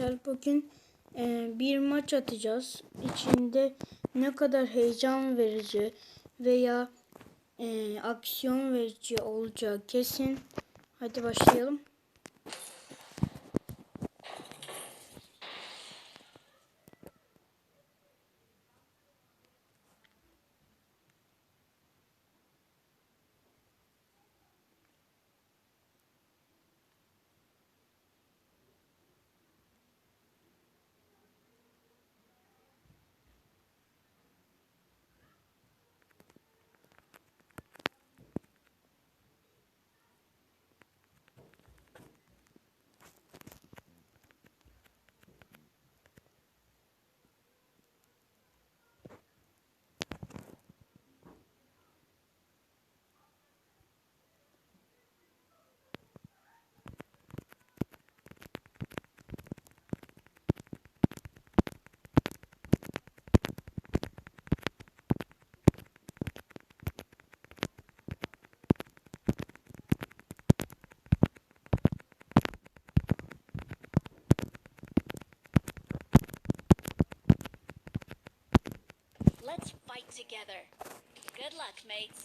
Arkadaşlar bugün e, bir maç atacağız. İçinde ne kadar heyecan verici veya e, aksiyon verici olacağı kesin. Hadi başlayalım.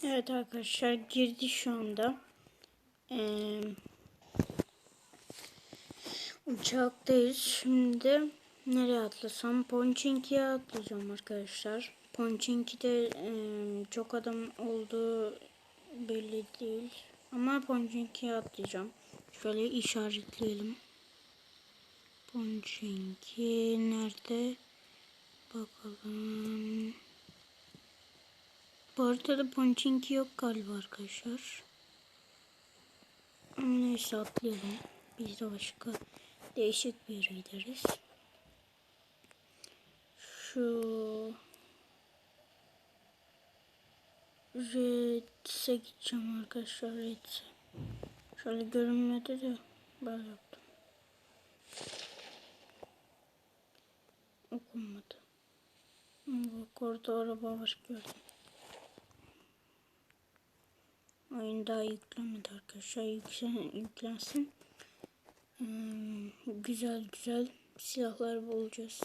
Evet arkadaşlar girdi şu anda. Ee, uçaktayız. Şimdi nereye atlasam? Ponçinki'ye atlayacağım arkadaşlar. Ponçinki'de e, çok adam olduğu belli değil. Ama Ponçinki'ye atlayacağım. Şöyle işaretleyelim. Ponçinki nerede? Bakalım. Bu haritada Ponçinki yok galiba arkadaşlar. Neyse atlayalım. Biz de başka değişik bir yere gideriz. Şu Reds'e gideceğim arkadaşlar Reds'e. Şöyle görünmedi de böyle yaptım. Okunmadı. Bak orada araba var gördüm. Daha yüklenmedi arkadaşlar. Yüklen, yüklensin. Hmm, güzel güzel silahlar bulacağız.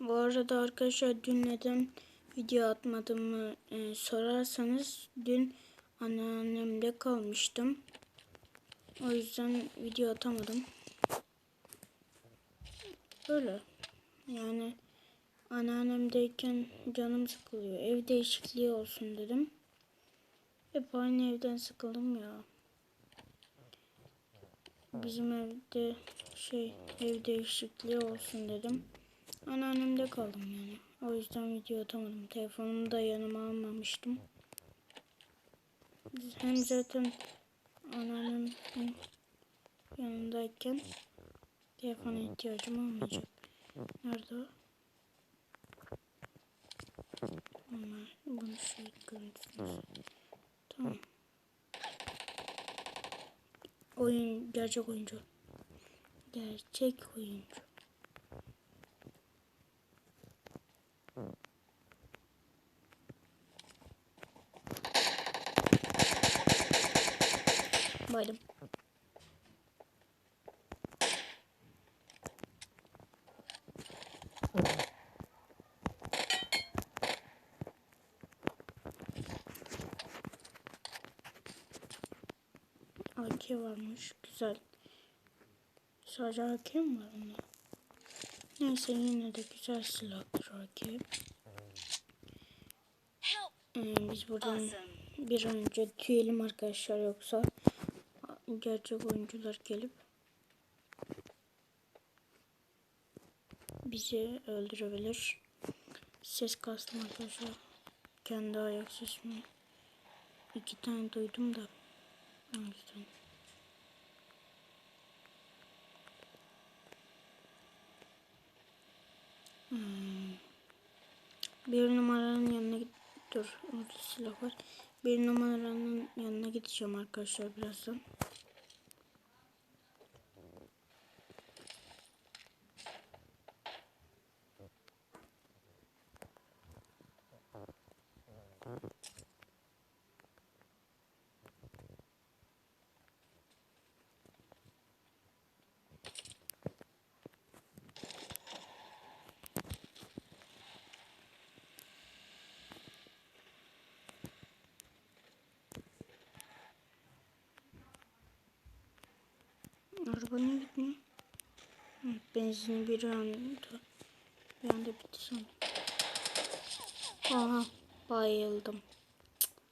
Bu arada arkadaşlar dün neden video atmadığımı e, sorarsanız dün anneannemde kalmıştım. O yüzden video atamadım. Böyle. Yani anneannemdeyken canım sıkılıyor. Ev değişikliği olsun dedim. Hep aynı evden sıkıldım ya. Bizim evde şey ev değişikliği olsun dedim. Anneannemde kaldım yani. O yüzden video atamadım. Telefonumu da yanıma almamıştım. Hem zaten anneannemin yanındayken telefona ihtiyacım olmayacak. Nerede o? Ama bunu şey görüntüsünüz. Tamam. Oyun gerçek oyuncu. Gerçek oyuncu. Baydım. AK varmış. Güzel. Sadece AK mi var onda? Neyse yine de güzel silahtır AK. Ee, biz buradan Awesome. bir an önce tüyelim arkadaşlar yoksa gerçek oyuncular gelip bizi öldürebilir. Ses kastım arkadaşlar. Kendi ayak sesimi iki tane duydum da o yüzden. Hmm. Bir numaranın yanına git. Dur orada silah var. Bir numaranın yanına gideceğim arkadaşlar birazdan. Arabanın gitmiyor. Hı, Benzini bir anda bir anda bitti sanırım. Aha bayıldım.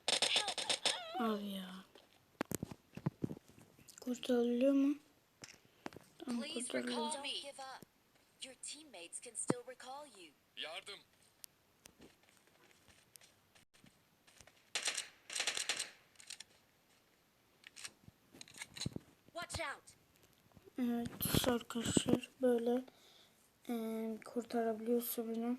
Cık. Abi ya. Kurtarılıyor mu? Tamam kurtarılıyor. recall Evet arkadaşlar böyle eee kurtarabiliyorsa beni.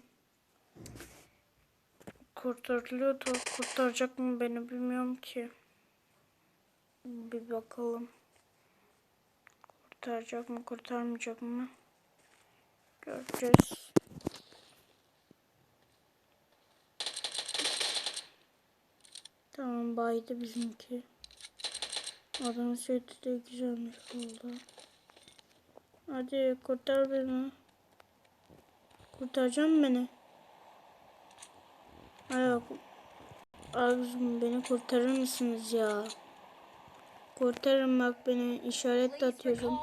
Kurtarılıyor da kurtaracak mı beni bilmiyorum ki. Bir bakalım. Kurtaracak mı kurtarmayacak mı? Göreceğiz. Tamam baydı bizimki. Adamın seti de güzelmiş oldu. Hadi kurtar beni. Kurtaracağım beni. Ay bak. Abicim beni kurtarır mısınız ya? Kurtarın bak beni işaret atıyorum.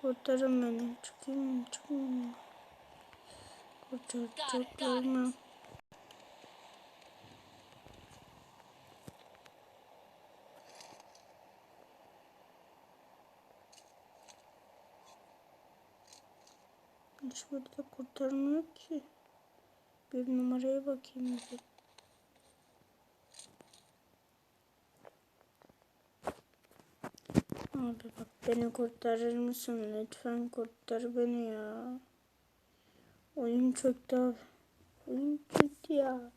Kurtarın beni. Çıkayım çıkayım. Kurtaracaklar mı? Hiç burada kurtarmıyor ki. Bir numaraya bakayım bir. Abi bak beni kurtarır mısın? Lütfen kurtar beni ya. Oyun çöktü abi. Oyun çöktü ya.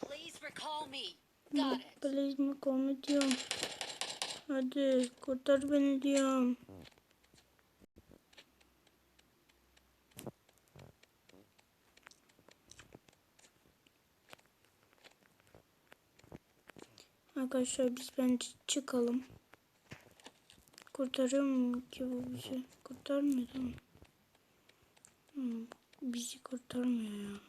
Please recall me. Got it. Please mi konu diyorum. Hadi kurtar beni diyorum. Arkadaşlar biz bence çıkalım. Kurtarıyor mu ki bu bizi? Kurtarmıyor değil mi? Hmm, bizi kurtarmıyor ya.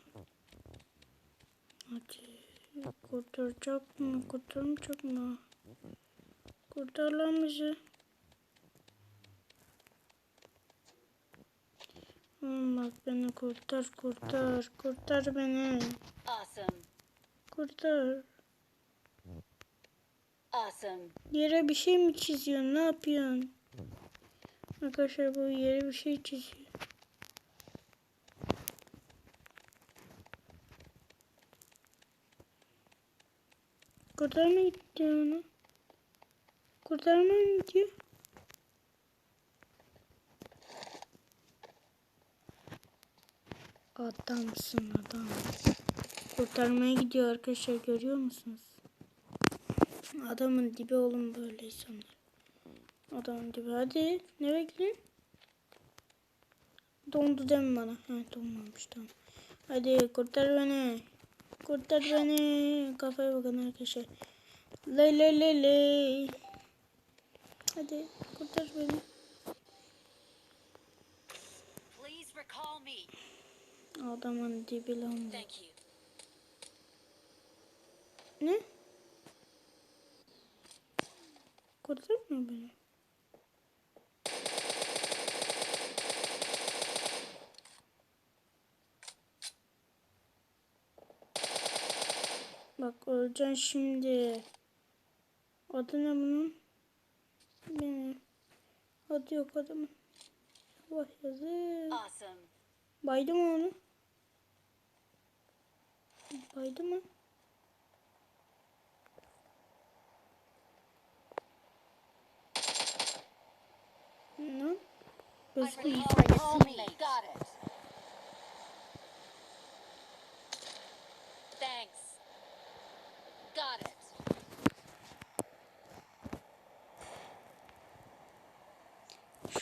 Hadi. Kurtaracak mı? Kurtarmayacak mı? Kurtar lan bizi. Oğlum bak beni kurtar kurtar. Kurtar beni. Kurtar. Awesome. Yere bir şey mi çiziyorsun? Ne yapıyorsun? Arkadaşlar bu yere bir şey çiziyor. Kurtarma gitti onu. Kurtarma gidiyor? Adamsın adam. Kurtarmaya gidiyor arkadaşlar görüyor musunuz? Adamın dibi oğlum böyle insanlar. Adamın dibi. Hadi ne bekliyorsun? Dondu deme bana. Ha donmamış tamam. Hadi kurtar beni. Kurtar beni. Kafaya bakın arkadaşlar. Ley ley ley ley. Hadi kurtar beni. Adamın dibi lan bu. Ne? Kurtarmıyor beni. Bak öleceksin şimdi. Adı ne bunun? Benim. Adı yok adamın. Vah yazık. Awesome. Baydı mı onu? Baydı mı? Ne? Gözükmüyor. Please recall me. Got it. Thanks. Got it.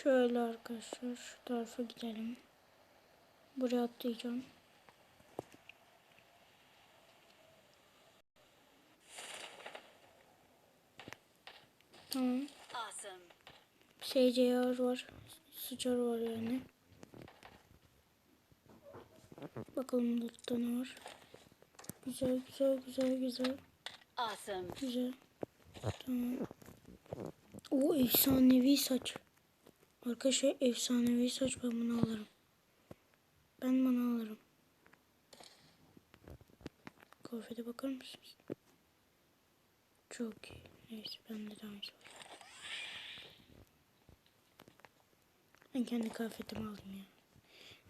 Şöyle arkadaşlar şu tarafa gidelim. Buraya atlayacağım. Tamam. Awesome. SCR var. Sıçar var yani. Bakalım lootta ne var. Güzel güzel güzel güzel. Awesome. Güzel. Tamam. O efsanevi saç. Arkadaşlar efsanevi saç ben bunu alırım. Ben bunu alırım. Kıyafete bakar mısınız? Çok iyi. Neyse bende de aynısı var. Ben kendi kıyafetimi alayım ya.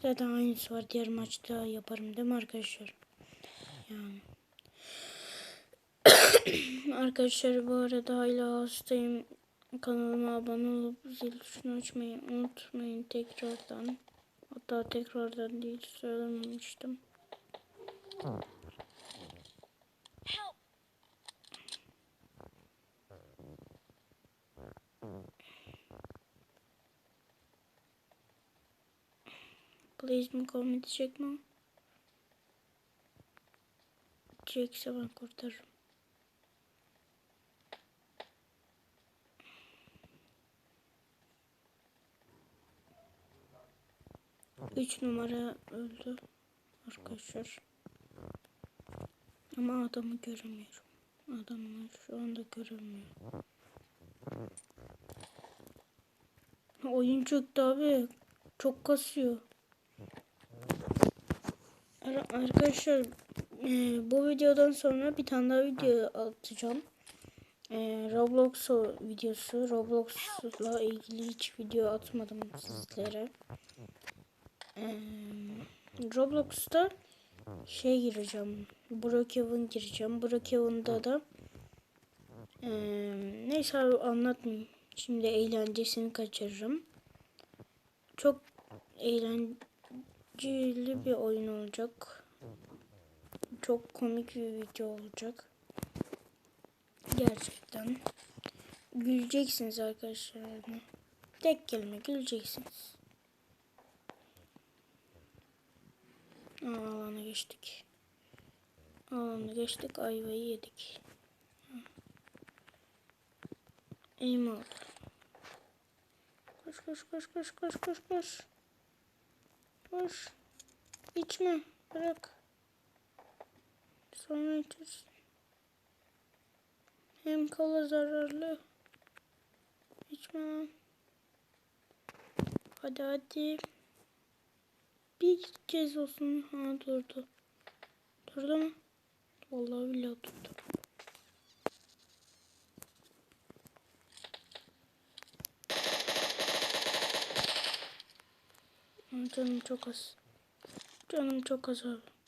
Zaten aynısı var. Diğer maçta yaparım değil mi arkadaşlar? Yani. arkadaşlar bu arada hala hastayım. Kanalıma abone olup zil tuşunu açmayı unutmayın tekrardan. Hatta tekrardan değil söylememiştim. Please mi kavga edecek mi? Ben kurtarırım. Üç numara öldü arkadaşlar. Ama adamı göremiyorum. Adamı şu anda göremiyorum. Oyun çöktü abi. Çok kasıyor. Ar- Arkadaşlar e, bu videodan sonra bir tane daha video atacağım. E, Roblox videosu. Roblox'la ilgili hiç video atmadım sizlere. E, Roblox'ta şey gireceğim. Brookhaven gireceğim. Brookhaven'da da e, neyse abi anlatmayayım. Şimdi eğlencesini kaçırırım. Çok eğlenceli bir oyun olacak. Çok komik bir video olacak. Gerçekten. Güleceksiniz arkadaşlar. Tek kelime güleceksiniz. Alana geçtik. Alana geçtik. Ayvayı yedik. Oldu? Koş koş koş koş koş koş koş. Koş. İçme. Bırak. Sonra içersin. Hem kola zararlı. İçme lan. Hadi hadi. Bir kez olsun. Ha durdu. Durdu mu? Vallahi billahi durdu. Canım çok az. Canım çok az abi.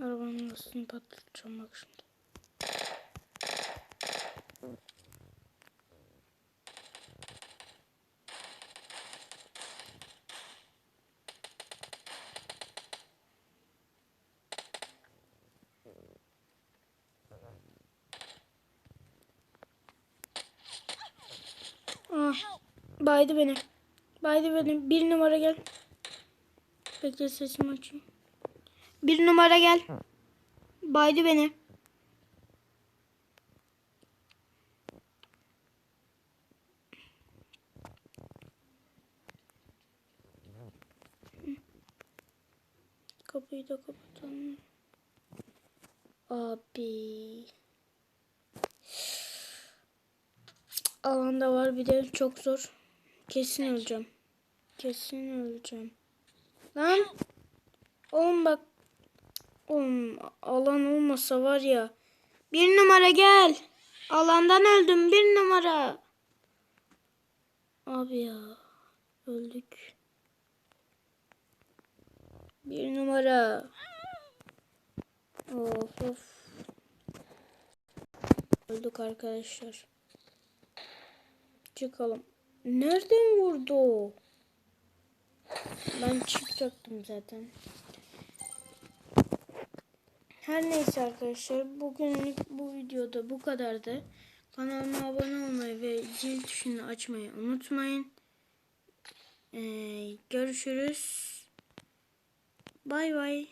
Arabanın lastiğini patlatacağım bak şimdi. Ah, baydı beni. Baydı beni. Bir numara gel. Bekle sesimi açayım. Bir numara gel. Baydı beni. Kapıyı da kapatalım. Abi. Alanda var bir de çok zor. Kesin öleceğim. Kesin öleceğim. Lan. Oğlum bak. Oğlum alan olmasa var ya. Bir numara gel. Alandan öldüm bir numara. Abi ya. Öldük. Bir numara. Of of. Öldük arkadaşlar. Çıkalım. Nereden vurdu? Ben çıkacaktım zaten. Her neyse arkadaşlar bugünlük bu videoda bu kadardı. Kanalıma abone olmayı ve zil tuşunu açmayı unutmayın. Ee, görüşürüz. Bay bay.